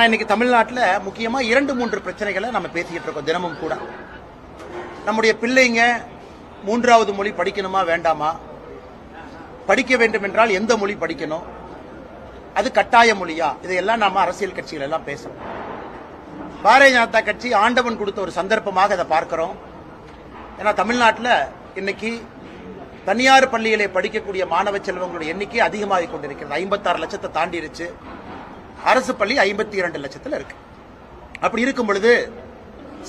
ஆனால் இன்னைக்கு தமிழ்நாட்டில் முக்கியமாக இரண்டு மூன்று பிரச்சனைகளை நம்ம பேசிக்கிட்டு இருக்கோம் தினமும் கூட. நம்முடைய பிள்ளைங்க மூன்றாவது மொழி படிக்கணுமா வேண்டாமா? படிக்க வேண்டும் என்றால் எந்த மொழி படிக்கணும்? அது கட்டாய மொழியா? இதையெல்லாம் நாம அரசியல் கட்சிகள் எல்லாம் பேசுறோம். பாரதிய ஜனதா கட்சி ஆண்டவன் கொடுத்த ஒரு சந்தர்ப்பமாக அதை பார்க்கிறோம். ஏன்னா தமிழ்நாட்டில் இன்னைக்கு தனியார் பள்ளிகளை படிக்கக்கூடிய மாணவ செல்வங்களுடைய எண்ணிக்கை அதிகமாகிக் கொண்டிருக்கிறது. ஐம்பத்தாறு லட்சத்தை தாண்டிருச்சு. அரசு பள்ளி ஐம்பத்தி இரண்டு லட்சத்தில் இருக்கு. அப்படி இருக்கும் பொழுது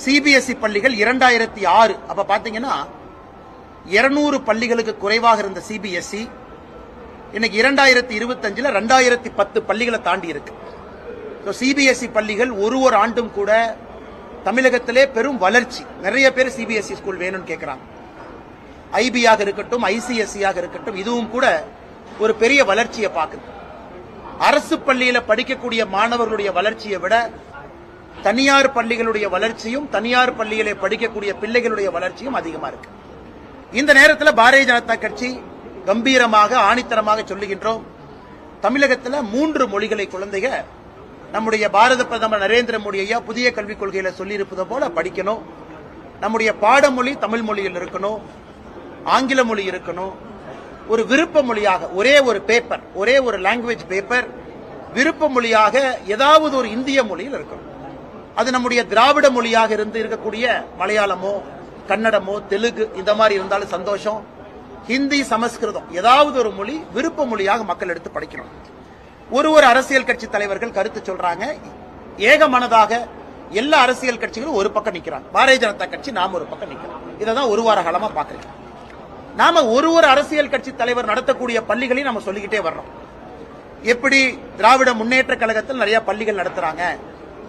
சிபிஎஸ்இ பள்ளிகள் இரண்டாயிரத்தி ஆறு அப்ப பாத்தீங்கன்னா இருநூறு பள்ளிகளுக்கு குறைவாக இருந்த சிபிஎஸ்இ இன்னைக்கு இரண்டாயிரத்தி இருபத்தஞ்சுல ரெண்டாயிரத்தி பத்து பள்ளிகளை தாண்டி இருக்கு. சிபிஎஸ்இ பள்ளிகள் ஒரு ஒரு ஆண்டும் கூட தமிழகத்திலே பெரும் வளர்ச்சி. நிறைய பேர் சிபிஎஸ்இ ஸ்கூல் வேணும்னு கேட்குறாங்க ஐபியாக இருக்கட்டும் ஐசிஎஸ்சியாக இருக்கட்டும் இதுவும் கூட ஒரு பெரிய வளர்ச்சியை பார்க்குது. அரசு பள்ளியில படிக்கக்கூடிய மாணவர்களுடைய வளர்ச்சியை விட தனியார் பள்ளிகளுடைய வளர்ச்சியும் தனியார் பள்ளியிலே படிக்கக்கூடிய பிள்ளைகளுடைய வளர்ச்சியும் அதிகமா இருக்கு. இந்த நேரத்தில் பாரதிய ஜனதா கட்சி கம்பீரமாக ஆணித்தரமாக சொல்லுகின்றோம். தமிழகத்தில் மூன்று மொழிகளை குழந்தைக நம்முடைய பாரத பிரதமர் நரேந்திர மோடி ஐயா புதிய கல்விக் கொள்கையில சொல்லியிருப்பது போல படிக்கணும். நம்முடைய பாடமொழி தமிழ் மொழியில் இருக்கணும். ஆங்கில மொழி இருக்கணும். ஒரு விருப்ப மொழியாக ஒரே ஒரு பேப்பர் ஒரே ஒரு லாங்குவேஜ் பேப்பர் விருப்ப மொழியாக ஏதாவது ஒரு இந்திய மொழியில் இருக்கணும் அது நம்முடைய திராவிட மொழியாக இருந்து இருக்கக்கூடிய மலையாளமோ கன்னடமோ தெலுங்கு இந்த மாதிரி இருந்தாலும் சந்தோஷம். ஹிந்தி சமஸ்கிருதம் ஏதாவது ஒரு மொழி விருப்ப மொழியாக மக்கள் எடுத்து படிக்கணும். ஒரு ஒரு அரசியல் கட்சி தலைவர்கள் கருத்து சொல்றாங்க. ஏகமனதாக எல்லா அரசியல் கட்சிகளும் ஒரு பக்கம் நிற்கிறாங்க பாரதிய ஜனதா கட்சி நாம் ஒரு பக்கம் நிற்கிறோம் இதை தான் ஒரு வார காலமாக பார்க்குறேன் நாம ஒரு ஒரு அரசியல் கட்சி தலைவர் நடத்தக்கூடிய பள்ளிகளையும் நம்ம சொல்லிக்கிட்டே வர்றோம். எப்படி திராவிட முன்னேற்ற கழகத்தில் நிறைய பள்ளிகள் நடத்துறாங்க.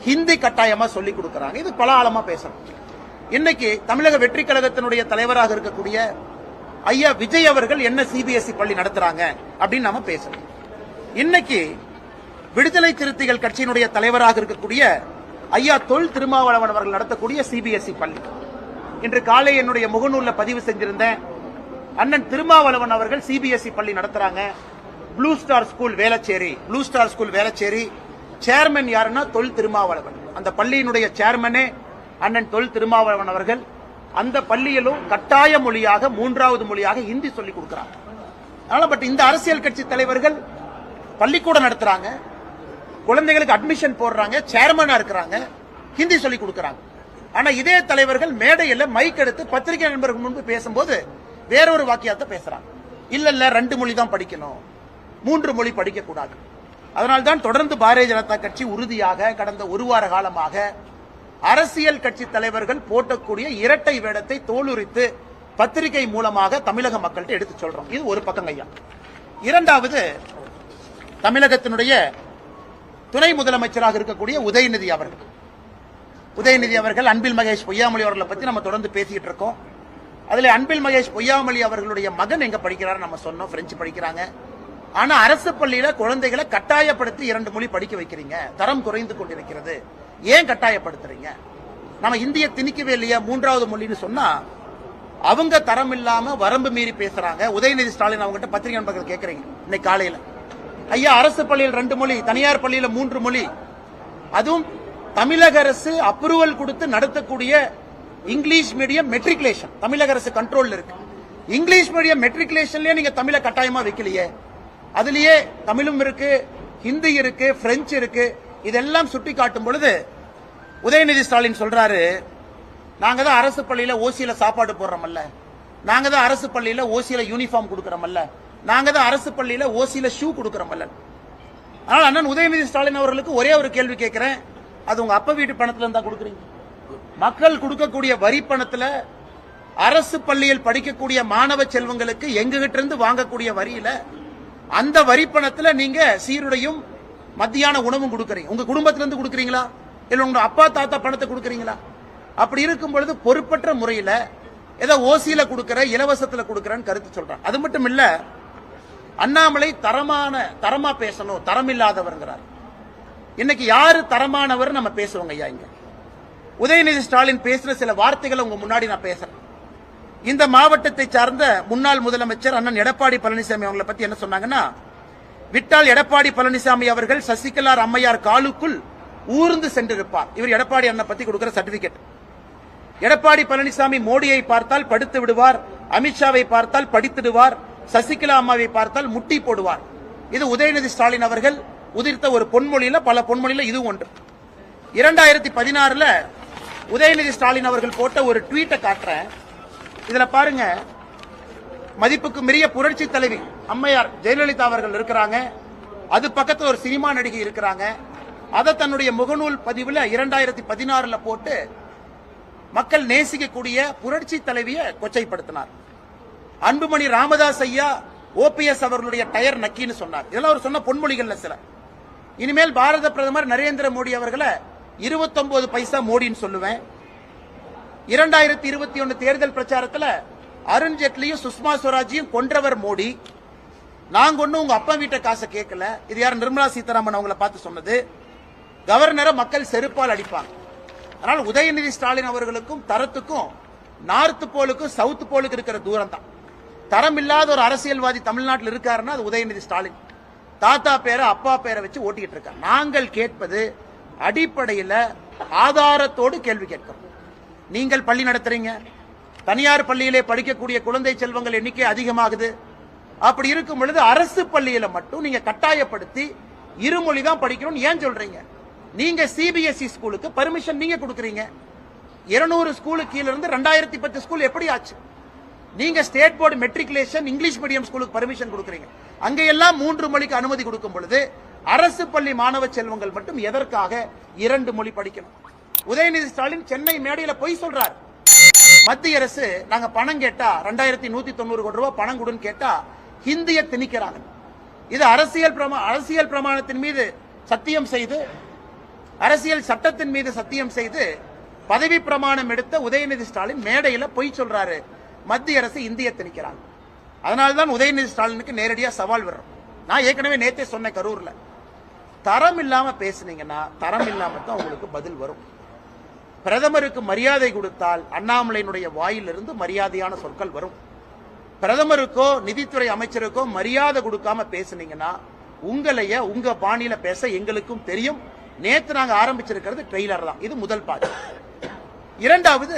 ஹிந்தி கட்டாயமா சொல்லி கொடுக்கறாங்க. இது பல ஆழமா பேசணும். இன்னைக்கு தமிழக வெற்றி கழகத்தினுடைய தலைவராக இருக்கக்கூடிய ஐயா விஜய் அவர்கள் என்ன சிபிஎஸ்இ பள்ளி நடத்துறாங்க அப்படின்னு நாம பேசணும். இன்னைக்கு விடுதலை சிறுத்தைகள் கட்சியினுடைய தலைவராக இருக்கக்கூடிய ஐயா தொல் திருமாவளவன் அவர்கள் நடத்தக்கூடிய சிபிஎஸ்இ பள்ளி. இன்று காலை என்னுடைய முகநூல்ல பதிவு செஞ்சிருந்தேன். அண்ணன் திருமாவளவன் அவர்கள் சிபிஎஸ்இ பள்ளி நடத்துறாங்க. Blue star school Velachery. Blue star school Velachery. Chairman யாருன்னா தொல் திருமாவளவன். அந்த பள்ளியினுடைய சேர்மனே அண்ணன் தொல் திருமாவளவன் அவர்கள். அந்த பள்ளியிலும் கட்டாய மொழியாக மூன்றாவது மொழியாக ஹிந்தி சொல்லிக் கொடுக்கிறாங்க அதனால பட் இந்த அரசியல் கட்சி தலைவர்கள் பள்ளிக்கூடம் நடத்துறாங்க. குழந்தைகளுக்கு அட்மிஷன் போடுறாங்க சேர்மனா இருக்கிறாங்க ஹிந்தி சொல்லிக் கொடுக்குறாங்க. ஆனா இதே தலைவர்கள் மேடையில் மைக் எடுத்து பத்திரிகை நண்பர்கள் முன்பு பேசும்போது வேறொரு வாக்கியத்தை பேசுறாங்க. இல்ல இல்ல ரெண்டு மொழி தான் படிக்கணும். மூன்று மொழி படிக்க கூடாது அதனால்தான் தொடர்ந்து பாரதிய ஜனதா கட்சி உறுதியாக கடந்த ஒரு வார காலமாக அரசியல் கட்சி தலைவர்கள் போட்டக்கூடிய இரட்டை வேடத்தை தோலுரித்து பத்திரிகை மூலமாக தமிழக மக்கள்கிட்ட எடுத்து சொல்றோம். இது ஒரு பக்கம் ஐயா. இரண்டாவது தமிழகத்தினுடைய துணை முதலமைச்சராக இருக்கக்கூடிய உதயநிதி அவர்கள். உதயநிதி அவர்கள் அன்பில் மகேஷ் பொய்யாமொழி அவர்களை பத்தி நம்ம தொடர்ந்து பேசிட்டு இருக்கோம். அதில் அன்பில் மகேஷ் பொய்யாமொழி அவர்களுடைய மகன் எங்க படிக்கிறார் நம்ம சொன்னோம் பிரெஞ்சு படிக்கிறாங்க. ஆனா அரசு பள்ளியில குழந்தைகளை கட்டாயப்படுத்தி இரண்டு மொழி படிக்க வைக்கிறீங்க. தரம் குறைந்து கொண்டிருக்கிறது. ஏன் கட்டாயப்படுத்துறீங்க? நம்ம இந்திய திணிக்கவே இல்லையா மூன்றாவது மொழின்னு சொன்னா? அவங்க தரம் இல்லாம வரம்பு மீறி பேசுறாங்க. உதயநிதி ஸ்டாலின் அவங்ககிட்ட பத்திரிகை நண்பர்கள் கேட்கறீங்க இன்னைக்கு காலையில. ஐயா அரசு பள்ளியில் ரெண்டு மொழி தனியார் பள்ளியில மூன்று மொழி. அதுவும் தமிழக அரசு அப்ரூவல் கொடுத்து நடத்தக்கூடிய இங்கிலீஷ் மீடியம் மெட்ரிகுலேஷன் தமிழக அரசு கண்ட்ரோல்ல இருக்கு. இங்கிலீஷ் மீடியம் மெட்ரிகுலேஷன்லயே நீங்க தமிழை கட்டாயமா வைக்கலையே. அதுலயே தமிழும் இருக்கு ஹிந்தி இருக்கு பிரெஞ்சு இருக்கு. இதெல்லாம் சுட்டி காட்டும் பொழுது உதயநிதி ஸ்டாலின் சொல்றாரு நாங்க தான் அரசு பள்ளியில ஓசியில சாப்பாடு போடுறோமல்ல. நாங்க தான் அரசு பள்ளியில ஓசியில யூனிஃபார்ம் கொடுக்கறோமல்ல. நாங்க தான் அரசு பள்ளியில ஓசியில ஷூ கொடுக்கறோமல்ல. ஆனால் அண்ணன் உதயநிதி ஸ்டாலின் அவர்களுக்கு ஒரே ஒரு கேள்வி கேட்கிறேன். அது உங்க அப்ப வீட்டு பணத்துல இருந்தா கொடுக்குறீங்க. மக்கள் கொடுக்கக்கூடிய வரி பணத்துல அரசு பள்ளியில் படிக்கக்கூடிய மாணவ செல்வங்களுக்கு எங்ககிட்ட இருந்து வாங்கக்கூடிய வரியில அந்த வரி பணத்துல நீங்க சீருடையும் மத்தியான உணவும் கொடுக்கறீங்க. உங்க குடும்பத்திலிருந்து கொடுக்கறீங்களா? இல்ல உங்க அப்பா தாத்தா பணத்தை கொடுக்கறீங்களா? அப்படி இருக்கும் பொழுது பொறுப்பற்ற முறையில ஏதோ ஓசியில கொடுக்கற இலவசத்துல கொடுக்கறன்னு கருத்து சொல்றான் அது மட்டும் இல்ல அண்ணாமலை தரமான தரமா பேசணும் தரம் இல்லாதவர்ங்கிறார். இன்னைக்கு யாரு தரமானவர் நம்ம பேசுவோங்க ஐயா இங்க? உதயநிதி ஸ்டாலின் பேசின சில வார்த்தைகளை உங்க முன்னாடி நான் பேசுறேன். இந்த மாவட்டத்தை சார்ந்த முன்னாள் முதலமைச்சர் அண்ணன் எடப்பாடி பழனிசாமி அவங்களை பத்தி என்ன சொன்னாங்கன்னா விட்டால் எடப்பாடி பழனிசாமி அவர்கள் சசிகலார் அம்மையார் காலுக்குள் ஊர்ந்து சென்றிருப்பார். இவர் எடப்பாடி அண்ணன் பத்தி கொடுக்கிற சர்டிபிகேட் எடப்பாடி பழனிசாமி மோடியை பார்த்தால் படுத்து விடுவார் அமித்ஷாவை பார்த்தால் படித்துடுவார் சசிகலா அம்மாவை பார்த்தால் முட்டி போடுவார். இது உதயநிதி ஸ்டாலின் அவர்கள் உதிர்த்த ஒரு பொன்மொழியில பல பொன்மொழியில இது ஒன்று. இரண்டாயிரத்தி பதினாறுல உதயநிதி ஸ்டாலின் அவர்கள் போட்ட ஒரு ட்வீட்டை காட்டுறேன். இதுல பாருங்க. மதிப்புக்கு மிரிய புரட்சி தலைவி அம்மையார் ஜெயலலிதா அவர்கள் இருக்கிறாங்க. அது பக்கத்தில் ஒரு சினிமா நடிகை இருக்கிறாங்க. அதை தன்னுடைய முகநூல் பதிவில் இரண்டாயிரத்தி பதினாறுல போட்டு மக்கள் நேசிக்கக்கூடிய புரட்சி தலைவியை கொச்சைப்படுத்தினார். அன்புமணி ராமதாஸ் ஐயா ஓபிஎஸ் அவர்களுடைய டயர் நக்கின்னு சொன்னார். இதெல்லாம் அவர் சொன்ன பொன்மொழிகள்ல சில. இனிமேல் பாரத பிரதமர் நரேந்திர மோடி அவர்களை 29 பைசா மோடின்னு சொல்லுவேன். இரண்டாயிரத்தி இருபத்தி ஒன்னு தேர்தல் பிரச்சாரத்தில் அருண் ஜேட்லியும் சுஷ்மா ஸ்வராஜையும் கொன்றவர் மோடி. நாங்க ஒன்றும் உங்க அப்பா வீட்டை காசை கேட்கல. இது யார் நிர்மலா சீதாராமன் அவங்கள பார்த்து சொன்னது. கவர்னரை மக்கள் செருப்பால் அடிப்பாங்க. அதனால உதயநிதி ஸ்டாலின் அவர்களுக்கும் தரத்துக்கும் நார்த் போலுக்கும் சவுத் போலுக்கு இருக்கிற தூரம் தான் தரம் இல்லாத ஒரு அரசியல்வாதி தமிழ்நாட்டில் இருக்காருன்னா அது உதயநிதி ஸ்டாலின். தாத்தா பேரை அப்பா பேரை வச்சு ஓட்டிக்கிட்டு இருக்காங்க நாங்கள் கேட்பது அடிப்படையில் ஆதாரத்தோடு கேள்வி கேட்கிறோம். நீங்கள் பள்ளி நடத்துறீங்க. தனியார் பள்ளியிலே படிக்கக்கூடிய குழந்தை செல்வங்கள் எண்ணிக்கை அதிகமாகுது. அப்படி இருக்கும் பொழுது அரசு பள்ளியில மட்டும் நீங்க கட்டாயப்படுத்தி இருமொழி தான் படிக்கணும்னு ஏன் சொல்றீங்க? நீங்க சிபிஎஸ்இ ஸ்கூலுக்கு பர்மிஷன் நீங்க கொடுக்குறீங்க. இருநூறு ஸ்கூலுக்கு கீழ இருந்து ரெண்டாயிரத்தி பத்து ஸ்கூல் எப்படி ஆச்சு? நீங்க state board matriculation English medium ஸ்கூலுக்கு பர்மிஷன் கொடுக்குறீங்க. அங்கே எல்லாம் மூன்று மொழிக்கு அனுமதி கொடுக்கும் பொழுது அரசு பள்ளி மாணவ செல்வங்கள் மட்டும் எதற்காக இரண்டு மொழி படிக்கணும்? உதயநிதி ஸ்டாலின் சென்னை மேடையில பொய் சொல்றார். மத்திய அரசு நாங்க பணம் கேட்டா ரெண்டாயிரத்தி நூத்தி தொண்ணூறு கோடி ரூபாய் பணம் கொடுன்னு கேட்டா ஹிந்திய திணிக்கிறாங்க. இது அரசியல் பிரமா அரசியல் பிரமாணத்தின் மீது சத்தியம் செய்து அரசியல் சட்டத்தின் மீது சத்தியம் செய்து பதவி பிரமாணம் எடுத்த உதயநிதி ஸ்டாலின் மேடையில பொய் சொல்றாரு. மத்திய அரசு இந்திய திணிக்கிறாங்க. அதனால்தான் உதயநிதி ஸ்டாலினுக்கு நேரடியாக சவால் வரும் நான் ஏற்கனவே நேத்தே சொன்னேன் கரூர்ல. தரம் இல்லாம பேசுனீங்கன்னா தரம் இல்லாம தான் உங்களுக்கு பதில் வரும். பிரதமருக்கு மரியாதை கொடுத்தால் அண்ணாமலையினுடைய வாயிலிருந்து மரியாதையான சொற்கள் வரும். பிரதமருக்கோ நிதித்துறை அமைச்சருக்கோ மரியாதை கொடுக்காம பேசுனீங்கன்னா உங்களைய உங்க பாணியில பேச எங்களுக்கும் தெரியும். நேத்து நாங்க ஆரம்பிச்சிருக்கிறது ட்ரெய்லர் தான். இது முதல் பாட்டு. இரண்டாவது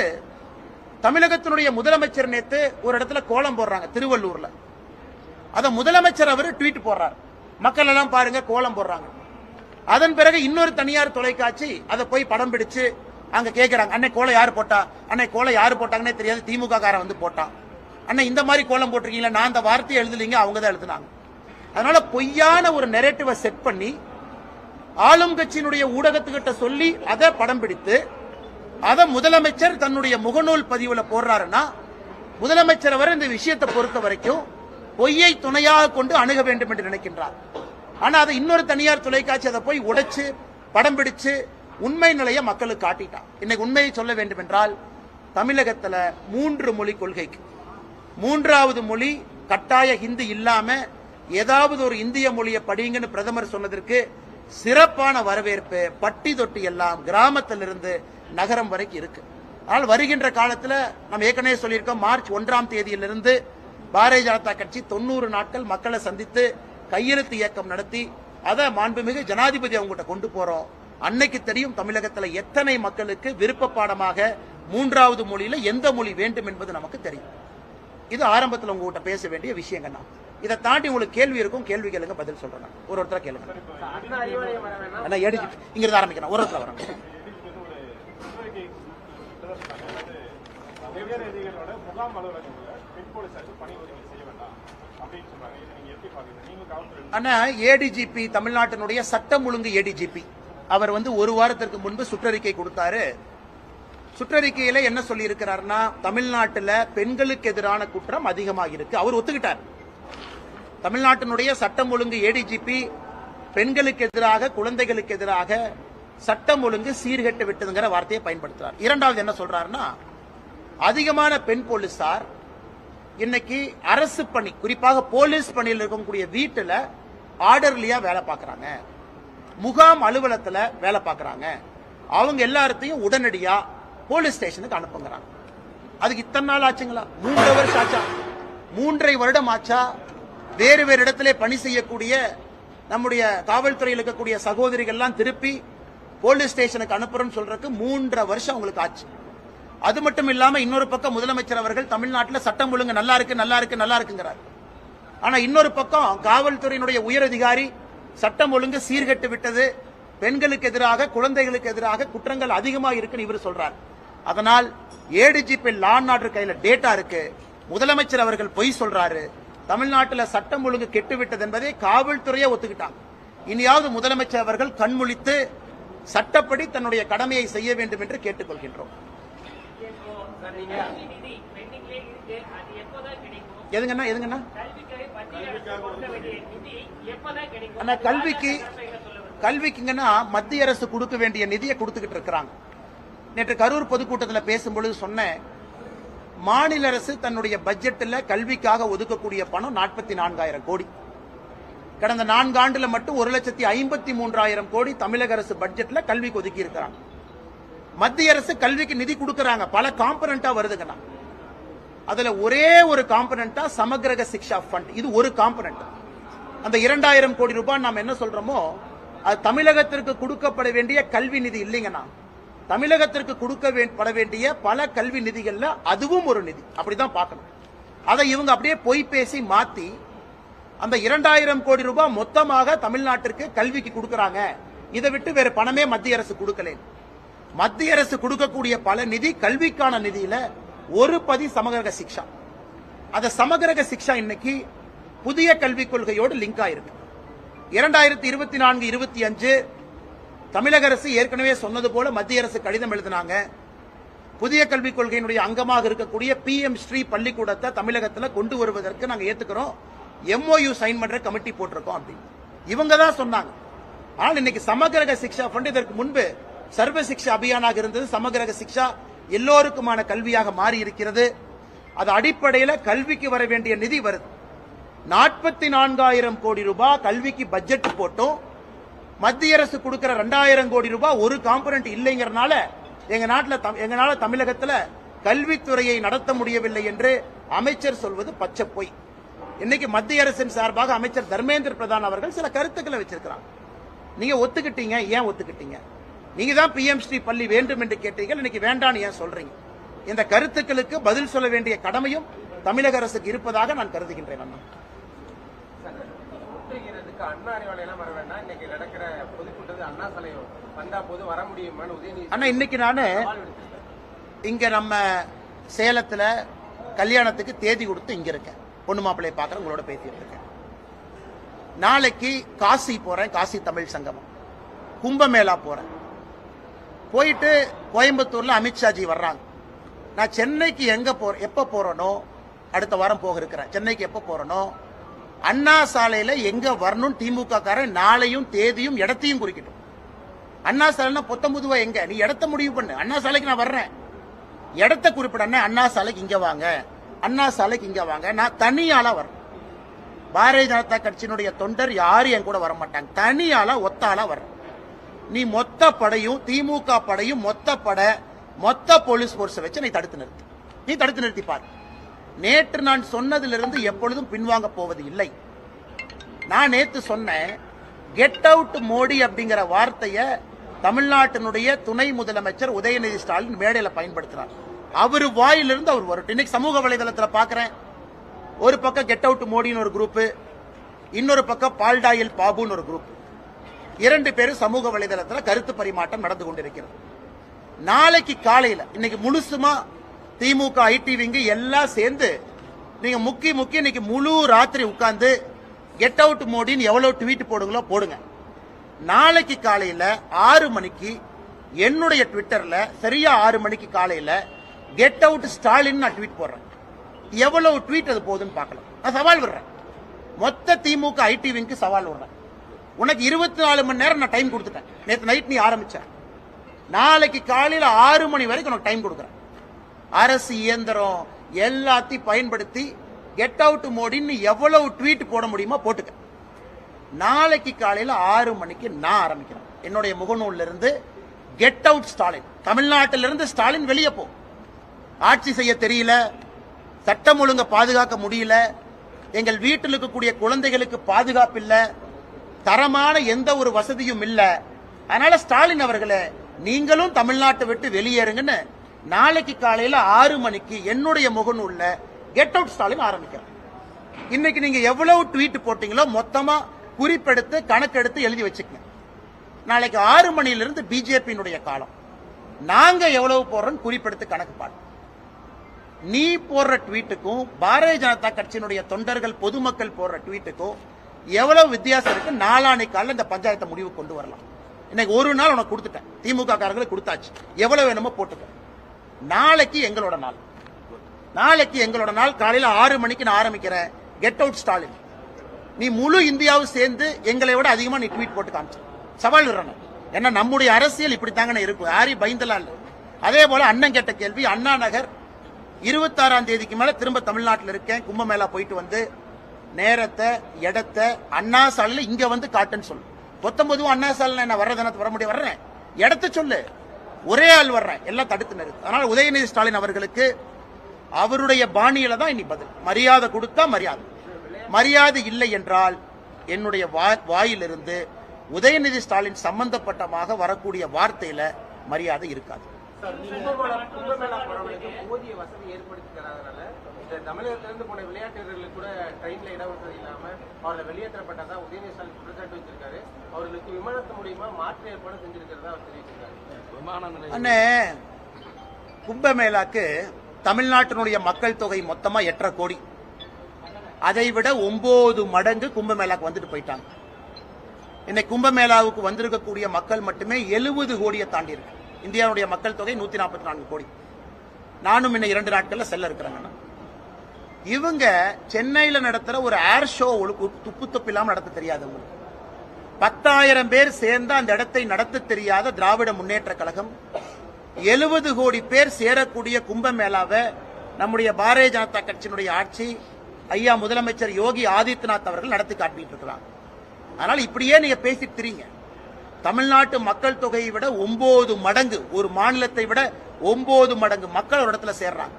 தமிழகத்தினுடைய முதலமைச்சர் நேத்து ஒரு இடத்துல கோலம் போடுறாங்க திருவள்ளூர்ல. அத முதலமைச்சர் அவர் ட்வீட் போடுறார். மக்கள் எல்லாம் பாருங்க கோலம் போடுறாங்க. அதன் பிறகு இன்னொரு தனியார் தொலைக்காட்சி அதை போய் படம் பிடிச்சு அங்க கேட்கிறாங்க அன்னை கோலை யாரு போட்டா? அன்னை கோலை யாரு போட்டாங்கன்னே தெரியாது. திமுக காரன் வந்து போட்டான் அண்ணா இந்த மாதிரி கோலம் போட்டிருக்கீங்களா? நான் அந்த வார்த்தையை எழுதலீங்க அவங்க தான் எழுதுனாங்க. அதனால பொய்யான ஒரு நெரேட்டிவை செட் பண்ணி ஆளும் கட்சியினுடைய ஊடகத்துக்கிட்ட சொல்லி அதை படம் பிடித்து அதை முதலமைச்சர் தன்னுடைய முகநூல் பதிவுல போடுறாருன்னா முதலமைச்சர் அவர் இந்த விஷயத்தை பொறுத்த வரைக்கும் பொய்யை துணையாக கொண்டு அணுக வேண்டும் என்று நினைக்கின்றார். ஆனா அதை இன்னொரு தனியார் தொலைக்காட்சி அதை போய் உடைச்சு படம் பிடிச்சு உண்மை நிலையை மக்களுக்கு காட்டிட்டான். இன்னைக்கு உண்மையை சொல்ல வேண்டும் என்றால் தமிழகத்துல மூன்று மொழி கொள்கைக்கு. மூன்றாவது மொழி கட்டாய ஹிந்தி இல்லாம ஏதாவது ஒரு இந்திய மொழியை படிங்கன்னு பிரதமர் சொன்னதற்கு சிறப்பான வரவேற்பு பட்டி தொட்டி எல்லாம் கிராமத்திலிருந்து நகரம் வரைக்கும் இருக்கு. ஆனால் வருகின்ற காலத்தில் நம்ம ஏற்கனவே சொல்லியிருக்கோம் மார்ச் ஒன்றாம் தேதியிலிருந்து பாரதிய ஜனதா கட்சி தொண்ணூறு நாட்கள் மக்களை சந்தித்து கையெழுத்து இயக்கம் நடத்தி அதை மாண்புமிகு ஜனாதிபதி அவங்ககிட்ட கொண்டு போறோம். அன்னைக்கு தெரியும் தமிழகத்துல எத்தனை மக்களுக்கு விருப்ப பாடமாக மூன்றாவது மொழியில எந்த மொழி வேண்டும் என்பது நமக்கு தெரியும். இது ஆரம்பத்தில் உங்ககிட்ட பேச வேண்டிய விஷயங்கண்ணா இதை தாண்டி உங்களுக்கு கேள்வி இருக்கும் கேள்வி கேளுங்க பதில் சொல்றேன் ஒரு ஒருத்தர கேளுங்க. அண்ணா அறிவாலயம் எடுத்து இங்க இருந்து ஆரம்பிக்கிறேன். ஒரு ஒருத்தர வரேன் வெவ்வேறு முகாம் அலுவலகங்கள்ல பெண் போலீசாருக்கு பணி செய்ய வேண்டாம் அப்படின்னு சொல்றாங்க இதை அண்ணா ஏடிஜிபி தமிழ்நாட்டினுடைய சட்டம் ஒழுங்கு ஏடிஜிபி அவர் வந்து ஒரு வாரத்திற்கு முன்பு சுற்றறிக்கை கொடுத்தாரு. சுற்றறிக்கையில என்ன சொல்லி இருக்கிறார்னா தமிழ்நாட்டுல பெண்களுக்கு எதிரான குற்றம் அதிகமாக இருக்கு. அவர் ஒத்துக்கிட்டார். தமிழ்நாட்டினுடைய சட்டம் ஒழுங்கு ஏடிஜிபி பெண்களுக்கு எதிராக குழந்தைகளுக்கு எதிராக சட்டம் ஒழுங்கு சீர்கெட்டு விட்டதுங்கிற வார்த்தையை பயன்படுத்துறார். இரண்டாவது என்ன சொல்றாருன்னா அதிகமான பெண் போலீசார் இன்னைக்கு அரசு பணி குறிப்பாக போலீஸ் பணியில் இருக்கக்கூடிய வீட்டுல ஆர்டர்லியா வேலை பார்க்கறாங்க. முகாம் அலுவலத்தில் வேலை பார்க்கறாங்க. அவங்க எல்லாத்தையும் உடனடியா போலீஸ் ஸ்டேஷனுக்கு அனுப்புங்கிறாங்க. அதுக்கு இத்தனை நாள் ஆச்சுங்களா? மூன்றரை வருஷம் ஆச்சா? மூன்றரை வருடம் ஆச்சா? வேறு வேறு இடத்துல பணி செய்யக்கூடிய நம்முடைய காவல்துறையில் இருக்கக்கூடிய சகோதரிகள்லாம் திருப்பி போலீஸ் ஸ்டேஷனுக்கு அனுப்புறோம்னு சொல்றதுக்கு மூன்றரை வருஷம் அவங்களுக்கு ஆச்சு. அது மட்டும் இல்லாம இன்னொரு பக்கம் முதலமைச்சர் அவர்கள் தமிழ்நாட்டில் சட்டம் ஒழுங்கு நல்லா இருக்கு நல்லா இருக்கு நல்லா இருக்குங்கிறார். ஆனா இன்னொரு பக்கம் காவல்துறையினுடைய உயர் அதிகாரி சட்டம் ஒழுங்கு சீர்கெட்டு விட்டது. பெண்களுக்கு எதிராக குழந்தைகளுக்கு எதிராக குற்றங்கள் அதிகமா இருக்குன்னு இவர் சொல்றார். அதனால் ஏடிஜிபி லான் ஆர்டர் கையில டேட்டா இருக்கு. முதலமைச்சர் அவர்கள் பொய் சொல்றாரு. தமிழ்நாட்டில் சட்டம் ஒழுங்கு கெட்டு விட்டது என்பதை காவல்துறையே ஒத்துக்கிட்டாங்க. இனியாவது முதலமைச்சர் அவர்கள் கண்முழித்து சட்டப்படி தன்னுடைய கடமையை செய்ய வேண்டும் என்று கேட்டுக்கொள்கின்றோம். கல்வி நிதி பெண்டிங்லேயே இருக்கு. அது எப்போதான் கிடைக்கும்? எதுங்கண்ணா எதுங்கண்ணா? ஆனா கல்விக்கு? கல்விக்குங்கன்னா மத்திய அரசு கொடுக்க வேண்டிய நிதியை கொடுத்துக்கிட்டு இருக்கிறாங்க. நேற்று கரூர் பொதுக்கூட்டத்தில் பேசும்பொழுது சொன்னேன் மாநில அரசு தன்னுடைய பட்ஜெட்டில் கல்விக்காக ஒதுக்கக்கூடிய பணம் நாற்பத்தி நான்காயிரம் கோடி. கடந்த நான்கு ஆண்டுல மட்டும் ஒரு லட்சத்தி ஐம்பத்தி மூன்றாயிரம் கோடி தமிழக அரசு பட்ஜெட்ல கல்விக்கு ஒதுக்கி இருக்கிறாங்க. மத்திய அரசு கல்விக்கு நிதி கொடுக்கறாங்க. பல காம்பனண்டா வருதுங்கண்ணா. அதுல ஒரே ஒரு காம்பனண்டா சமக்கிரக சிக்ஷா ஃபண்ட் இது ஒரு காம்பனண்ட் அந்த இரண்டாயிரம் கோடி ரூபாய் நாம் என்ன சொல்றோமோ அது தமிழகத்திற்கு கொடுக்கப்பட வேண்டிய கல்வி நிதி இல்லைங்கண்ணா. தமிழகத்திற்கு கொடுக்க பட வேண்டிய பல கல்வி நிதிகள்ல அதுவும் ஒரு நிதி. அப்படிதான் பார்க்கணும். அதை இவங்க அப்படியே பொய் பேசி மாத்தி அந்த இரண்டாயிரம் கோடி ரூபாய் மொத்தமாக தமிழ்நாட்டிற்கு கல்விக்கு கொடுக்கறாங்க. இதை விட்டு வேற பணமே மத்திய அரசு கொடுக்கலேன் மத்திய அரசு கொடுக்கக்கூடிய பல நிதி கல்விக்கான நிதியில ஒரு பதி சமகிரக சிக்ஷா. அந்த சமகரக சிக்ஷா இன்னைக்கு புதிய கல்விக் கொள்கையோடு லிங்க் ஆயிருக்கு. இரண்டாயிரத்தி இருபத்தி நான்கு இருபத்தி அஞ்சு தமிழக அரசு ஏற்கனவே சொன்னது போல மத்திய அரசு கடிதம் எழுதினாங்க. புதிய கல்விக் கொள்கையினுடைய அங்கமாக இருக்கக்கூடிய பி எம் ஸ்ரீ பள்ளிக்கூடத்தை தமிழகத்தில் கொண்டு வருவதற்கு நாங்கள் ஏத்துக்கிறோம். எம்ஓயு சைன் பண்ற கமிட்டி போட்டிருக்கோம் அப்படின்னு. இவங்க தான் சொன்னாங்க. ஆனால் இன்னைக்கு சமகரக சிக்ஷா ஃபண்ட் இதற்கு முன்பு சர்வ சிக்ஷா அபியானாக இருந்தது சமகிரக சிக்ஷா எல்லோருக்குமான கல்வியாக மாறி இருக்கிறது அது அடிப்படையில் கல்விக்கு வர வேண்டிய நிதி வருது. நாற்பத்தி நான்காயிரம் கோடி ரூபாய் கல்விக்கு பட்ஜெட் போட்டோம். மத்திய அரசு கொடுக்கிற ரெண்டாயிரம் கோடி ரூபாய் ஒரு காம்பனண்ட் இல்லைங்கிறனால எங்க நாட்டில் தம்- தமிழகத்தில் கல்வித்துறையை நடத்த முடியவில்லை என்று அமைச்சர் சொல்வது பச்சை பொய். இன்னைக்கு மத்திய அரசின் சார்பாக அமைச்சர் தர்மேந்திர பிரதான் அவர்கள் சில கருத்துக்களை வச்சிருக்கிறாங்க நீங்க ஒத்துக்கிட்டீங்க ஏன் ஒத்துக்கிட்டீங்க? நீங்க தான் பிஎம் ஸ்ரீ பள்ளி வேண்டும் என்று கேட்டீங்க இன்னைக்கு வேண்டான்னு ஏன் சொல்றீங்க? இந்த கருத்துக்களுக்கு பதில் சொல்ல வேண்டிய கடமையும் தமிழக அரசுக்கு இருப்பதாக நான் கருதுகின்றேன் அண்ணா. அண்ணா இன்னைக்கு நானு. இங்க நம்ம சேலத்துல கல்யாணத்துக்கு தேதி கொடுத்து இங்க இருக்கேன். பொண்ணு மாப்பிள்ளைய பார்க்கறேன் உங்களோட பேசிட்டு இருக்கேன். நாளைக்கு காசி போறேன் காசி தமிழ் சங்கமம். கும்பமேளா போறேன். போயிட்டு கோயம்புத்தூர்ல அமித்ஷாஜி வர்றாங்க. நான் சென்னைக்கு எங்க போற எப்ப போறேனோ அடுத்த வாரம் போக இருக்கிறேன். சென்னைக்கு எப்ப போறேனோ அண்ணா சாலையில எங்க வரணும் திமுக காரன் நாளையும் தேதியும் இடத்தையும் குறிக்கட்டும். அண்ணா சாலைனா பொத்தம்புதுவா எங்க? நீ இடத்த முடிவு பண்ணு. அண்ணா சாலைக்கு நான் வர்றேன். இடத்த குறிப்பிடனே அண்ணா சாலைக்கு இங்க வாங்க. அண்ணா சாலைக்கு இங்க வாங்க. நான் தனியாளா வரேன் பாரதிய ஜனதா கட்சியினுடைய தொண்டர் யாரும் என் கூட வர மாட்டாங்க தனியாளா ஒத்தாளா வரேன் நீ மொத்த படையும் திமுக படையும் மொத்த படை மொத்த போலீஸ் போர்ஸை வச்சு நீ தடுத்து நிறுத்து. நீ தடுத்து நிறுத்தி பார். நேற்று நான் சொன்னதிலிருந்து எப்பொழுதும் பின்வாங்க போவது இல்லை. நான் நேத்து சொன்னேன் கெட் அவுட் மோடி அப்படிங்கிற வார்த்தையை தமிழ்நாட்டினுடைய துணை முதலமைச்சர் உதயநிதி ஸ்டாலின் மேடையில பயன்படுத்தினார் அவர் வாயிலிருந்து அவர் வரட்டும். இன்னைக்கு சமூக வலைதளத்துல பாக்குறேன். ஒரு பக்கம் கெட் அவுட் மோடின்னு ஒரு குரூப் இன்னொரு பக்கம் பால்டாயில் பாபுன்னு ஒரு குரூப் இரண்டு பேரும் சமூக வலைதளத்தில் கருத்து பரிமாற்றம் நடந்து கொண்டிருக்கிறது. நாளைக்கு காலையில் இன்னைக்கு முழுசுமா திமுக ஐடிவிங்க எல்லாம் சேர்ந்து நீங்க முக்கி முக்கி இன்னைக்கு முழு ராத்திரி உட்கார்ந்து கெட் அவுட் மோடின்னு எவ்வளவு ட்வீட் போடுங்களோ போடுங்க. நாளைக்கு காலையில ஆறு மணிக்கு என்னுடைய ட்விட்டர்ல சரியா ஆறு மணிக்கு காலையில கெட் அவுட் ஸ்டாலின் நான் ட்வீட் போடுறேன். எவ்வளவு ட்வீட் அது போகுதுன்னு பார்க்கலாம். நான் சவால் விடுறேன். மொத்த திமுக ஐடிவிங்க்கு சவால் விடுறேன். உனக்கு இருபத்தி நாலு மணி நேரம் நான் டைம் கொடுத்துட்டேன். நேற்று நைட் நீ ஆரம்பிச்ச. நாளைக்கு காலையில் ஆறு மணி வரைக்கும் உனக்கு டைம் கொடுக்குறேன். அரசு இயந்திரம் எல்லாத்தையும் பயன்படுத்தி கெட் அவுட் மோடின்னு எவ்வளவு ட்வீட் போட முடியுமோ போட்டுக்க. நாளைக்கு காலையில் ஆறு மணிக்கு நான் ஆரம்பிக்கிறேன். என்னுடைய முகநூல்ல இருந்து கெட் அவுட் ஸ்டாலின். தமிழ்நாட்டிலிருந்து ஸ்டாலின் வெளியே போ. ஆட்சி செய்ய தெரியல. சட்டம் ஒழுங்க பாதுகாக்க முடியல. எங்கள் வீட்டில் இருக்கக்கூடிய குழந்தைகளுக்கு பாதுகாப்பு இல்லை. தரமான எந்த ஒரு வசதியும் இல்லை. அதனால ஸ்டாலின் அவர்களே நீங்களும் தமிழ்நாட்டை விட்டு வெளியேறுங்கன்னு நாளைக்கு காலையில ஆறு மணிக்கு என்னுடைய முகநூல்ல கெட் அவுட் ஸ்டாலின் ஆரம்பிக்கிறேன் இன்னைக்கு நீங்க எவ்வளவு ட்வீட் போட்டீங்களோ மொத்தமா குறிப்பெடுத்து கணக்கெடுத்து எழுதி வச்சுக்கங்க. நாளைக்கு ஆறு மணியிலிருந்து பிஜேபியினுடைய காலம். நாங்க எவ்வளவு போடுறோம் குறிப்பெடுத்து கணக்கு பாடு நீ போடுற ட்வீட்டுக்கும் பாரதிய ஜனதா கட்சியினுடைய தொண்டர்கள் பொதுமக்கள் போடுற ட்வீட்டுக்கும் எவ்வளவு வித்தியாசம் இருக்கு? நாளானை காலில் இந்த பஞ்சாயத்தை முடிவு கொண்டு வரலாம். இன்னைக்கு ஒரு நாள் உனக்கு கொடுத்துட்டேன். திமுக காரங்களுக்கு கொடுத்தாச்சு. எவ்வளவு வேணுமோ போட்டுக்க. நாளைக்கு எங்களோட நாள். நாளைக்கு எங்களோட நாள். காலையில் ஆறு மணிக்கு நான் ஆரம்பிக்கிறேன். கெட் அவுட் ஸ்டாலின் நீ முழு இந்தியாவும் சேர்ந்து எங்களை விட அதிகமாக நீ ட்வீட் போட்டு காமிச்சு. சவால் விடுறேன் ஏன்னா நம்முடைய அரசியல் இப்படி இப்படித்தாங்கன்னு இருக்கும். யாரி பயந்தலாம் இல்லை. அதே போல அண்ணன் கேட்ட கேள்வி அண்ணா நகர் இருபத்தாறாம் தேதிக்கு மேல திரும்ப தமிழ்நாட்டில் இருக்கேன். கும்பமேளா போயிட்டு வந்து நேரத்தை இடத்தை அண்ணா சாலையில இங்க வந்து காட்டுன்னு சொல்லு. பத்தொன்பதும் அண்ணா சாலையில நான் வர்றதுனா வர முடிய வர்றேன். இடத்த சொல்லு. ஒரே ஆள் வர்றேன். எல்லாம் தடுத்து நிறுத்து அதனால உதயநிதி ஸ்டாலின் அவர்களுக்கு அவருடைய பாணியில தான் இனி பதில். மரியாதை கொடுத்தா மரியாதை. மரியாதை இல்லை என்றால் என்னுடைய வா- வாயிலிருந்து உதயநிதி ஸ்டாலின் சம்பந்தப்பட்டமாக வரக்கூடிய வார்த்தையில மரியாதை இருக்காது. இந்த தமிழகத்திலிருந்து போன விளையாட்டு வீரர்களுக்கு கூட ட்ரெயின்ல இட வசதி இல்லாம அவர்களை வெளியேற்றப்பட்டதா உதயநிதி ஸ்டாலின் குற்றச்சாட்டு வச்சிருக்காரு. அவர்களுக்கு விமானத்து மூலியமா மாற்று ஏற்பாடு செஞ்சிருக்கிறதா அவர் தெரிவிச்சிருக்காரு. அண்ணே கும்பமேளாக்கு தமிழ்நாட்டினுடைய மக்கள் தொகை மொத்தமா எட்டரை கோடி. அதை விட ஒன்பது மடங்கு கும்பமேளாக்கு வந்துட்டு போயிட்டாங்க. இன்னைக்கு கும்பமேளாவுக்கு வந்திருக்கக்கூடிய மக்கள் மட்டுமே எழுபது கோடியை தாண்டி இருக்கு இந்தியாவுடைய மக்கள் தொகை நூத்தி நாற்பத்தி நான்கு கோடி. நானும் இன்னும் இரண்டு நாட்கள்ல செல்ல இருக்கிறேங்க இவங்க சென்னையில் நடத்துகிற ஒரு ஏர் ஷோ துப்பு துப்பு இல்லாமல் நடத்த தெரியாது உங்களுக்கு பத்தாயிரம் பேர் சேர்ந்து அந்த இடத்தை நடத்த தெரியாத திராவிட முன்னேற்ற கழகம். எழுபது கோடி பேர் சேரக்கூடிய கும்பமேளாவை நம்முடைய பாரதிய ஜனதா கட்சியினுடைய ஆட்சி ஐயா முதலமைச்சர் யோகி ஆதித்யநாத் அவர்கள் நடத்தி காட்டிட்டு இருக்கிறாங்க அதனால இப்படியே நீங்க பேசிட்டு தெரியுங்க தமிழ்நாட்டு மக்கள் தொகையை விட ஒன்பது மடங்கு ஒரு மாநிலத்தை விட ஒன்பது மடங்கு மக்கள் ஒரு இடத்துல சேர்றாங்க.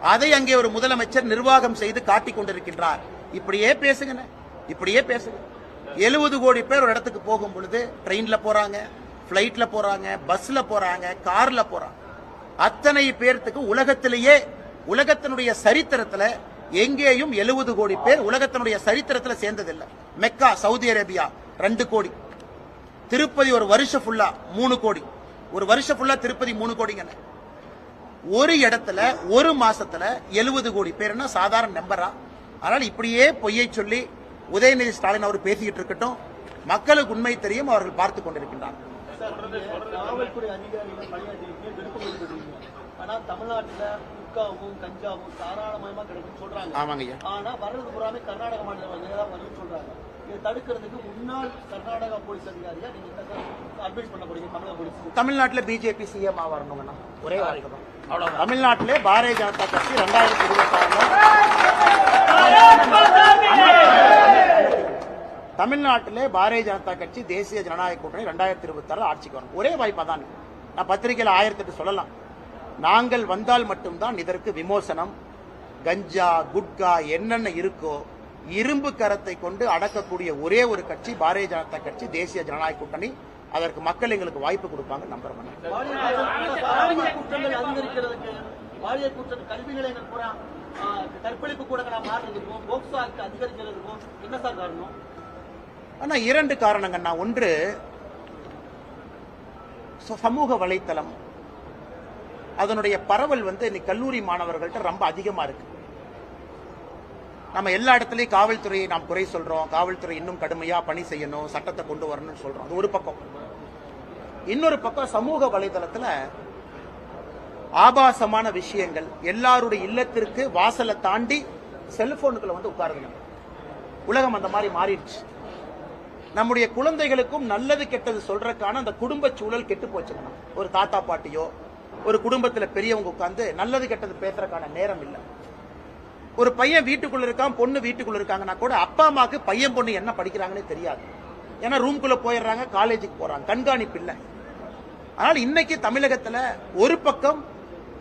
அதை அங்கே ஒரு முதலமைச்சர் நிர்வாகம் செய்து காட்டிக் கொண்டிருக்கின்றார். இப்படியே பேசுங்க இப்படியே பேசுங்க. எழுபது கோடி பேர் ஒரு இடத்துக்கு போகும் பொழுது ட்ரெயின்ல போறாங்க பிளைட்ல போறாங்க பஸ்ல போறாங்க கார்ல போறாங்க. அத்தனை பேர்த்துக்கு உலகத்திலேயே உலகத்தினுடைய சரித்திரத்துல எங்கேயும் எழுபது கோடி பேர் உலகத்தினுடைய சரித்திரத்துல சேர்ந்ததில்லை. மெக்கா சவுதி அரேபியா ரெண்டு கோடி. திருப்பதி ஒரு வருஷம் ஃபுல்லா மூணு கோடி. ஒரு வருஷம் ஃபுல்லா திருப்பதி மூணு கோடிங்கண்ணே. ஒரு இடத்துல ஒரு மாசத்துல எழுபது கோடி பேர்னா சாதாரண நம்பரா? அதனால இப்படியே பொய்யை சொல்லி உதயநிதி ஸ்டாலின் அவர் பேசிக்கிட்டு இருக்கட்டும். மக்களுக்கு உண்மை தெரியும் அவர்கள் பார்த்து கொண்டிருக்கின்றார் ஆமாங்க ஐயா ஆனா வர்றது பூராமே கர்நாடக மாநிலம் சொல்றாங்க. இதை தடுக்கிறதுக்கு முன்னாள் கர்நாடகா போலீஸ் அதிகாரியா நீங்க என்ன அட்வைஸ் பண்ண போறீங்க தமிழக போலீஸ் தமிழ்நாட்டுல பிஜேபி சிஎம் வரணுங்கண்ணா ஒரே வார்த்தை தான். தமிழ்நாட்டிலே பாரதிய ஜனதா கட்சி ரெண்டாயிரத்தி இருபத்தி தமிழ்நாட்டிலே பாரதிய ஜனதா கட்சி தேசிய ஜனநாயக கூட்டணி ரெண்டாயிரத்தி இருபத்தி ஆறு ஆட்சிக்கு வரும் ஒரே வாய்ப்பா தான். நான் பத்திரிகையில் ஆயிரத்தி எட்டு சொல்லலாம். நாங்கள் வந்தால் மட்டும்தான் இதற்கு விமோசனம் கஞ்சா குட்கா என்னென்ன இருக்கோ இரும்பு கரத்தை கொண்டு அடக்கக்கூடிய ஒரே ஒரு கட்சி பாரதிய ஜனதா கட்சி தேசிய ஜனநாயக கூட்டணி. அதற்கு மக்கள் எங்களுக்கு வாய்ப்பு கொடுப்பாங்க ஆ, கற்பழிப்பு ஆக்ட் அதிகரிக்கிறதுக்கும் என்ன சார் காரணம்? ஆனா இரண்டு காரணங்கண்ணா ஒன்று சமூக வலைத்தளம். அதனுடைய பரவல் வந்து இன்னைக்கு கல்லூரி மாணவர்கள்ட்ட ரொம்ப அதிகமா இருக்கு. நம்ம எல்லா இடத்துலையும் காவல்துறையை நாம் குறை சொல்றோம் காவல்துறை இன்னும் கடுமையா பணி செய்யணும் சட்டத்தை கொண்டு வரணும்னு சொல்றோம். அது ஒரு பக்கம். இன்னொரு பக்கம் சமூக வலைதளத்துல ஆபாசமான விஷயங்கள். எல்லாருடைய இல்லத்திற்கு வாசலை தாண்டி செல்போனுக்குள்ள வந்து உட்காருங்க உலகம் அந்த மாதிரி மாறிடுச்சு. நம்முடைய குழந்தைகளுக்கும் நல்லது கெட்டது சொல்றதுக்கான அந்த குடும்ப சூழல் கெட்டு போச்சுக்கணும் ஒரு தாத்தா பாட்டியோ ஒரு குடும்பத்துல பெரியவங்க உட்காந்து நல்லது கெட்டது பேசுறதுக்கான நேரம் இல்லை. ஒரு பையன் வீட்டுக்குள்ள இருக்கான் பொண்ணு வீட்டுக்குள்ள இருக்காங்கன்னா கூட அப்பா அம்மாக்கு பையன் பொண்ணு என்ன படிக்கிறாங்கன்னு தெரியாது. ஏன்னா ரூம்குள்ள போயிடுறாங்க காலேஜுக்கு போறாங்க. கண்காணிப்பு இல்லை. ஆனால் இன்னைக்கு தமிழகத்துல ஒரு பக்கம்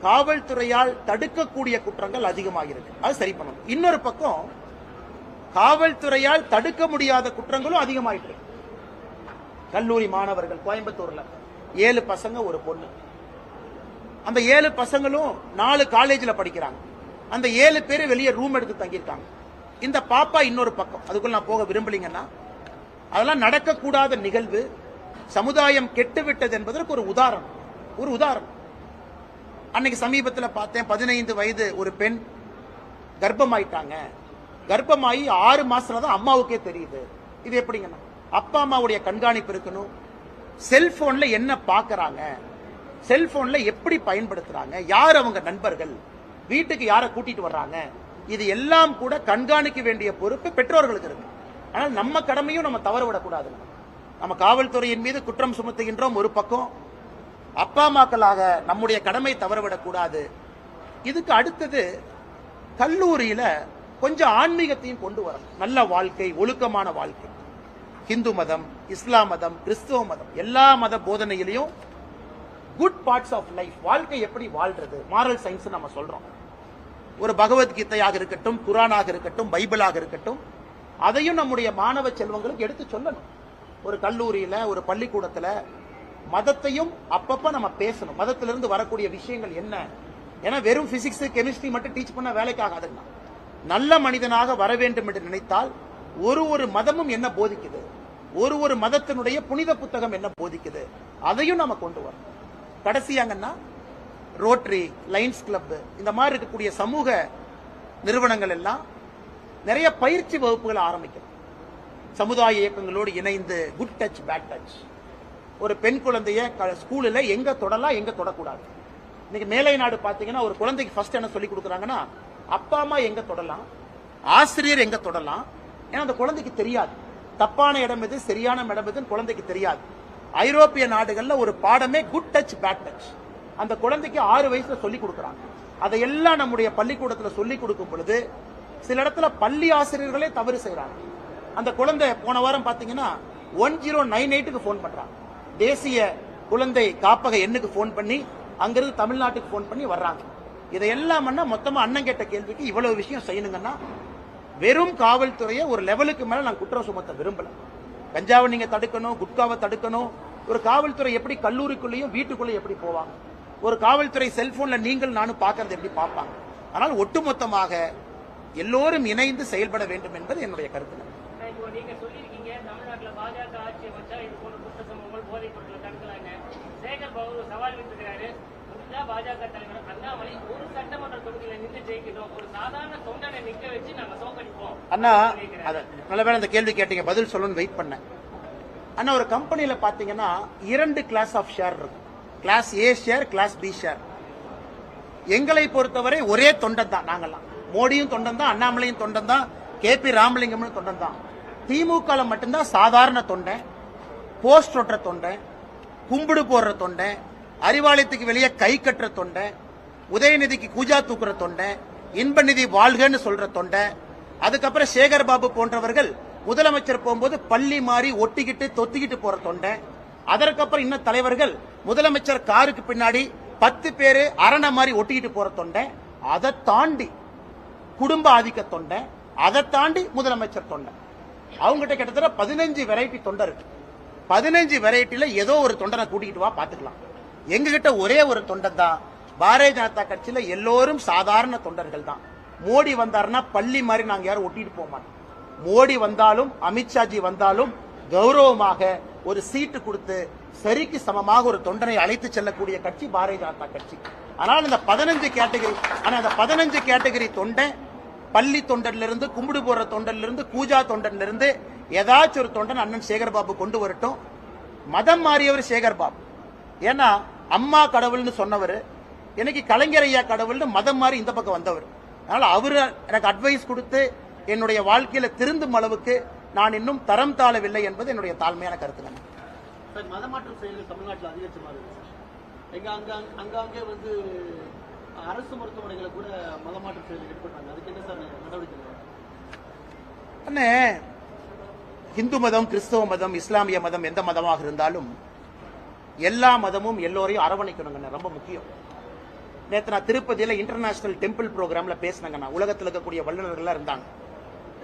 காவல்துறையால் தடுக்கக்கூடிய குற்றங்கள் அதிகமாகிருக்கு அது சரி பண்ணணும். இன்னொரு பக்கம் காவல்துறையால் தடுக்க முடியாத குற்றங்களும் அதிகமாயிட்டு இருக்கு. கல்லூரி மாணவர்கள் கோயம்புத்தூர்ல ஏழு பசங்க ஒரு பொண்ணு. அந்த ஏழு பசங்களும் நாலு காலேஜில் படிக்கிறாங்க. அந்த ஏழு பேர் வெளியே ரூம் எடுத்து தங்கியிருக்காங்க. இந்த பாப்பா இன்னொரு பக்கம். அதுக்குள்ள நான் போக விரும்பலீங்கன்னா அதெல்லாம் நடக்கக்கூடாத நிகழ்வு சமுதாயம் கெட்டுவிட்டது என்பதற்கு ஒரு உதாரணம். ஒரு உதாரணம். அன்னைக்கு சமீபத்தில் பார்த்தேன் பதினைந்து வயது ஒரு பெண் கர்ப்பமாயிட்டாங்க. கர்ப்பமாயி ஆறு மாசத்துல தான் அம்மாவுக்கே தெரியுது. இது எப்படிங்கன்னா அப்பா அம்மாவுடைய கண்காணிப்பு இருக்கணும். செல்போன்ல என்ன பார்க்கறாங்க செல்போன்ல எப்படி பயன்படுத்துறாங்க? யார் அவங்க நண்பர்கள்? வீட்டுக்கு யாரை கூட்டிட்டு வர்றாங்க? இது எல்லாம் கூட கண்காணிக்க வேண்டிய பொறுப்பு பெற்றோர்களுக்கு இருக்கு. ஆனால் நம்ம கடமையும் நம்ம தவற விடக்கூடாது. நம்ம காவல்துறையின் மீது குற்றம் சுமத்துகின்றோம் ஒரு பக்கம். அப்பா அம்மாக்களாக நம்முடைய கடமை தவறவிடக்கூடாது இதுக்கு அடுத்தது கல்லூரியில கொஞ்சம் ஆன்மீகத்தையும் கொண்டு வரணும். நல்ல வாழ்க்கை ஒழுக்கமான வாழ்க்கை. ஹிந்து மதம் இஸ்லாம் மதம் கிறிஸ்துவ மதம் எல்லா மத போதனையிலையும் குட் பார்ட்ஸ் ஆஃப் லைஃப் வாழ்க்கை எப்படி வாழ்றது? மாரல் சயின்ஸ் நம்ம சொல்றோம். ஒரு பகவத்கீதையாக இருக்கட்டும் குரானாக இருக்கட்டும் பைபிளாக இருக்கட்டும் அதையும் நம்முடைய மாணவ செல்வங்களுக்கு எடுத்து சொல்லணும். ஒரு கல்லூரியில ஒரு பள்ளிக்கூடத்துல மதத்தையும் அப்பப்ப நம்ம பேசணும். மதத்திலிருந்து வரக்கூடிய விஷயங்கள் என்ன? ஏன்னா வெறும் பிசிக்ஸ் கெமிஸ்ட்ரி மட்டும் டீச் பண்ண வேலைக்கு ஆகாதுன்னா. நல்ல மனிதனாக வர வேண்டும் என்று நினைத்தால் ஒரு ஒரு மதமும் என்ன போதிக்குது? ஒரு ஒரு மதத்தினுடைய புனித புத்தகம் என்ன போதிக்குது? அதையும் நம்ம கொண்டு வரணும். கடைசியாங்கன்னா ரோட்ரி லைன்ஸ் கிளப்பு இந்த மாதிரி இருக்கக்கூடிய சமூக நிறுவனங்கள் எல்லாம் நிறைய பயிற்சி வகுப்புகளை ஆரம்பிக்கும். சமுதாய இயக்கங்களோடு இணைந்து குட் டச் பேட் டச் ஒரு பெண் குழந்தைய க- எங்க தொடலாம் எங்க தொடக்கூடாது? இன்னைக்கு மேலை நாடு பார்த்தீங்கன்னா ஒரு குழந்தைக்கு ஃபர்ஸ்ட் என்ன சொல்லி கொடுக்குறாங்கன்னா அப்பா அம்மா எங்க தொடலாம்? ஆசிரியர் எங்க தொடலாம்? ஏன்னா அந்த குழந்தைக்கு தெரியாது. தப்பான இடம் எது சரியான இடம் எதுன்னு குழந்தைக்கு தெரியாது. ஐரோப்பிய நாடுகளில் ஒரு பாடமே குட் டச் பேட் டச் அந்த குழந்தைக்கு ஆறு வயசுல சொல்லி கொடுக்குறாங்க. அதையெல்லாம் நம்முடைய பள்ளிக்கூடத்துல சொல்லி கொடுக்கும் பொழுது சில இடத்துல பள்ளி ஆசிரியர்களே தவறு செய்யறாங்க அந்த குழந்தை போன வாரம் பாத்தீங்கன்னா ஒன் ஜீரோ நைன் எயிட்டுக்கு ஃபோன் பண்றாங்க தேசிய குழந்தை காப்பக எண்ணுக்கு ஃபோன் பண்ணி அங்கிருந்து தமிழ்நாட்டுக்கு ஃபோன் பண்ணி வர்றாங்க. இதையெல்லாம் மொத்தமா அண்ணன் கேட்ட கேள்விக்கு இவ்வளவு விஷயம் செய்யணுங்கன்னா வெறும் காவல்துறையை ஒரு லெவலுக்கு மேல நான் குற்றம் சுமத்த விரும்பல. கஞ்சாவை நீங்க தடுக்கணும் குட்காவை தடுக்கணும். ஒரு காவல்துறை எப்படி கல்லூரிக்குள்ளேயும் வீட்டுக்குள்ளேயும் எப்படி போவாங்க? ஒரு காவல்துறை செல்போன்ல நீங்கள் நானும் பார்க்கறது எப்படி பார்ப்பாங்க? ஆனால் ஒட்டுமொத்தமாக எல்லோரும் இணைந்து செயல்பட வேண்டும் என்பது என்னுடைய கருத்து. பாஜக தலைவர் அண்ணாமலை ஒரு சட்டமன்ற தொகுதியில நின்று ஜெயிக்கணும் ஒரு சாதாரண தொண்டனை நிக்க வச்சு நாங்க தோக்கடிப்போம். அண்ணா நல்ல வேளை இந்த கேள்வி கேட்டீங்க. பதில் சொல்லணும்னு வெயிட் பண்ணேன். அண்ணா ஒரு கம்பெனில பாத்தீங்கன்னா இரண்டு கிளாஸ் ஆஃப் ஷேர் இருக்கும். Class A share class B share எங்களை பொறுத்தவரை ஒரே தொண்டன் தான் நாங்கள்லாம் மோடியும் தொண்டன் தான் அண்ணாமலையும் தொண்டன் தான் கே பி ராமலிங்கமும் தொண்டன் தான். திமுக மட்டும்தான் சாதாரண தொண்டன் போஸ்ட் ஒட்டுற தொண்டன் கும்பிடு போடுற தொண்டன் அறிவாலயத்துக்கு வெளியே கை கட்டுற தொண்டன் உதயநிதிக்கு கூஜா தூக்குற தொண்டன் இன்பநிதி வாழ்கன்னு சொல்ற தொண்டன் அதுக்கப்புறம் சேகர் பாபு போன்றவர்கள் முதலமைச்சர் போகும்போது பள்ளி மாறி ஒட்டிக்கிட்டு தொத்திக்கிட்டு போற தொண்டன் அதற்கப்புறம் இன்னும் தலைவர்கள் முதலமைச்சர் காருக்கு பின்னாடி பத்து பேரு அரணை மாதிரி ஒட்டிக்கிட்டு போற தொண்டை அதை தாண்டி குடும்ப ஆதிக்க தொண்டை அதை தாண்டி முதலமைச்சர் தொண்டை. அவங்ககிட்ட கிட்டத்தட்ட பதினஞ்சு வெரைட்டி தொண்டை இருக்கு. பதினஞ்சு வெரைட்டியில ஏதோ ஒரு தொண்டனை கூட்டிகிட்டு வா பாத்துக்கலாம் எங்ககிட்ட ஒரே ஒரு தொண்டன் தான். பாரதிய ஜனதா கட்சியில எல்லோரும் சாதாரண தொண்டர்கள் தான். மோடி வந்தாருன்னா பள்ளி மாதிரி நாங்க யாரும் ஒட்டிட்டு போக மாட்டோம். மோடி வந்தாலும் அமித்ஷாஜி வந்தாலும் கௌரவமாக ஒரு சீட்டு கொடுத்து சரிக்கு சமமாக ஒரு தொண்டனை அழைத்து செல்லக்கூடிய கட்சி பாரதிய ஜனதா கட்சி. ஆனால் இந்த பதினஞ்சு கேட்டகரி ஆனால் அந்த பதினஞ்சு கேட்டகரி தொண்டை பள்ளி தொண்டர்லேருந்து கும்பிடு போடுற தொண்டன்லிருந்து கூஜா பூஜா ஏதாச்சும் ஒரு தொண்டன் அண்ணன் சேகர்பாபு கொண்டு வரட்டும். மதம் மாறியவர் சேகர் பாபு ஏன்னா அம்மா கடவுள்னு சொன்னவர் எனக்கு கலைஞர் ஐயா கடவுள்னு மதம் மாறி இந்த பக்கம் வந்தவர். அதனால் அவர் எனக்கு அட்வைஸ் கொடுத்து என்னுடைய வாழ்க்கையில் திருந்தும் அளவுக்கு நான் இன்னும் தரம் தாழவில்லை என்பது என்னுடைய தாழ்மையான கருத்து சார் மதமாற்றம் செயல்கள் தமிழ்நாட்டில் அதிகரிச்சமா இருக்கு சார். எங்க அங்க அங்கங்கே வந்து அரசு மருத்துவமனைகளை கூட மதமாற்றம் செயல்கள் ஈடுபட்டாங்க அதுக்கு என்ன சார் நடவடிக்கை? அண்ணே இந்து மதம் கிறிஸ்தவ மதம் இஸ்லாமிய மதம் எந்த மதமாக இருந்தாலும் எல்லா மதமும் எல்லோரையும் அரவணைக்கணுங்கண்ணே ரொம்ப முக்கியம். நேற்று நான் திருப்பதியில இன்டர்நேஷனல் டெம்பிள் ப்ரோக்ராம்ல பேசினேங்கண்ணா உலகத்தில் இருக்கக்கூடிய வல்லுநர்கள்லாம் இருந்தாங்க.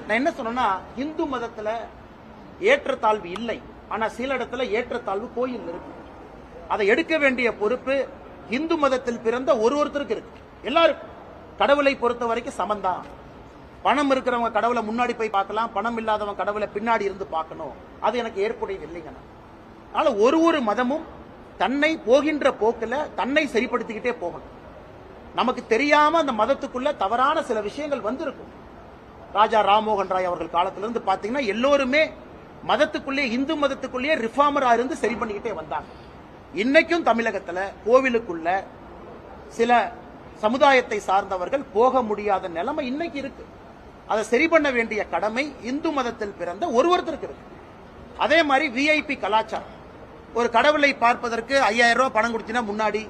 நான் என்ன சொன்னேன்னா இந்து மதத்துல ஏற்றத்தாழ்வு இல்லை. ஆனா சில இடத்துல ஏற்றத்தாழ்வு கோயில் இருக்கு. அதை எடுக்க வேண்டிய பொறுப்பு இந்து மதத்தில் பிறந்த ஒரு ஒருத்தருக்கு இருக்கு. எல்லாருக்கும். கடவுளை பொறுத்த வரைக்கும் சமந்தான். பணம் இருக்கிறவங்க கடவுளை முன்னாடி போய் பார்க்கலாம். பணம் இல்லாதவங்க கடவுளை பின்னாடி இருந்து பார்க்கணும். அது எனக்கு ஏற்புடையது இல்லைங்கண்ணா அதனால ஒரு ஒரு மதமும் தன்னை போகின்ற போக்கில் தன்னை சரிப்படுத்திக்கிட்டே போகணும். நமக்கு தெரியாம அந்த மதத்துக்குள்ள தவறான சில விஷயங்கள் வந்திருக்கும். ராஜா ராம்மோகன் ராய் அவர்கள் காலத்திலிருந்து பார்த்தீங்கன்னா எல்லோருமே மதத்துக்குள்ளேயே இந்து மதத்துக்குள்ளேயே ரிஃபார்மரா இருந்து சரி பண்ணிக்கிட்டே வந்தாங்க. இன்னைக்கும் தமிழகத்தில் கோவிலுக்குள்ள சில சமுதாயத்தை சார்ந்தவர்கள் போக முடியாத நிலைமை இன்னைக்கு இருக்கு. அதை சரி பண்ண வேண்டிய கடமை இந்து மதத்தில் பிறந்த ஒரு ஒருத்தருக்கு இருக்கு. அதே மாதிரி விஐபி கலாச்சாரம். ஒரு கடவுளை பார்ப்பதற்கு ஐயாயிரம் ரூபாய் பணம் கொடுத்தீங்கன்னா முன்னாடி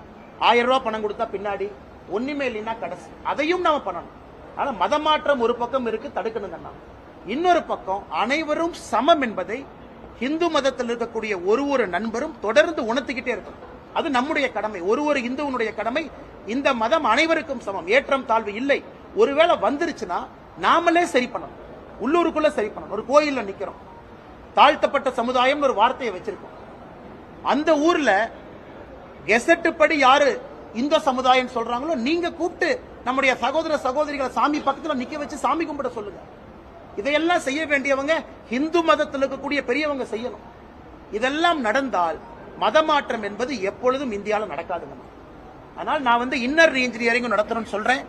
ஆயிரம் ரூபாய் பணம் கொடுத்தா பின்னாடி ஒன்றுமே இல்லைன்னா கடைசி. அதையும் நாம பண்ணணும். ஆனால் மதமாற்றம் ஒரு பக்கம் இருக்கு தடுக்கணுங்கண்ணா. இன்னொரு பக்கம் அனைவரும் சமம் என்பதை இந்து மதத்தில் இருக்கக்கூடிய ஒரு ஒரு நண்பரும் தொடர்ந்து உணர்த்திக்கிட்டே இருக்கணும். அது நம்முடைய கடமை. ஒரு ஒரு இந்துவனுடைய கடமை. இந்த மதம் அனைவருக்கும் சமம். ஏற்றம் தாழ்வு இல்லை. ஒருவேளை வந்துருச்சுன்னா நாமளே சரி பண்ணணும். உள்ளூருக்குள்ள சரி பண்ணணும். ஒரு கோயில்ல நிக்கிறோம். தாழ்த்தப்பட்ட சமுதாயம் ஒரு வார்த்தையை வச்சிருக்கோம். அந்த ஊர்ல கெசட்டு படி யாரு இந்த சமுதாயம் சொல்றாங்களோ நீங்க கூப்பிட்டு நம்முடைய சகோதர சகோதரிகளை சாமி பக்கத்துல நிக்க வச்சு சாமி கும்பிட சொல்லுங்க. இதையெல்லாம் செய்ய வேண்டியவங்க இந்து மதத்தில் இருக்கக்கூடிய பெரியவங்க செய்யணும். இதெல்லாம் நடந்தால் மதமாற்றம் என்பது எப்பொழுதும் இந்தியாவில் நடக்காதுங்க அதனால் நான் வந்து இன்னர் இன்ஜினியரிங் நடத்தணும்னு சொல்றேன்.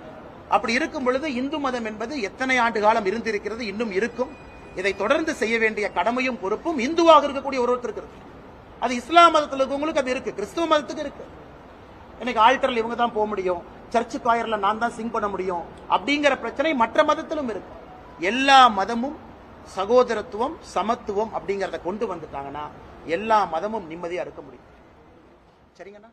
அப்படி இருக்கும் பொழுது இந்து மதம் என்பது எத்தனை ஆண்டு காலம் இருந்திருக்கிறது இன்னும் இருக்கும். இதை தொடர்ந்து செய்ய வேண்டிய கடமையும் பொறுப்பும் இந்துவாக இருக்கக்கூடிய ஒருத்தருக்கு இருக்கு அது இஸ்லாம் மதத்தில் இருக்கவங்களுக்கு அது இருக்கு கிறிஸ்துவ மதத்துக்கு இருக்கு. எனக்கு ஆல்டரில் இவங்க தான் போக முடியும். சர்ச்சு காயரில் நான் தான் சிங் பண்ண முடியும் அப்படிங்கிற பிரச்சனை மற்ற மதத்திலும் இருக்கு. எல்லா மதமும் சகோதரத்துவம் சமத்துவம் அப்படிங்கிறத கொண்டு வந்துட்டாங்கன்னா எல்லா மதமும் நிம்மதியாக இருக்க முடியும். சரிங்கண்ணா?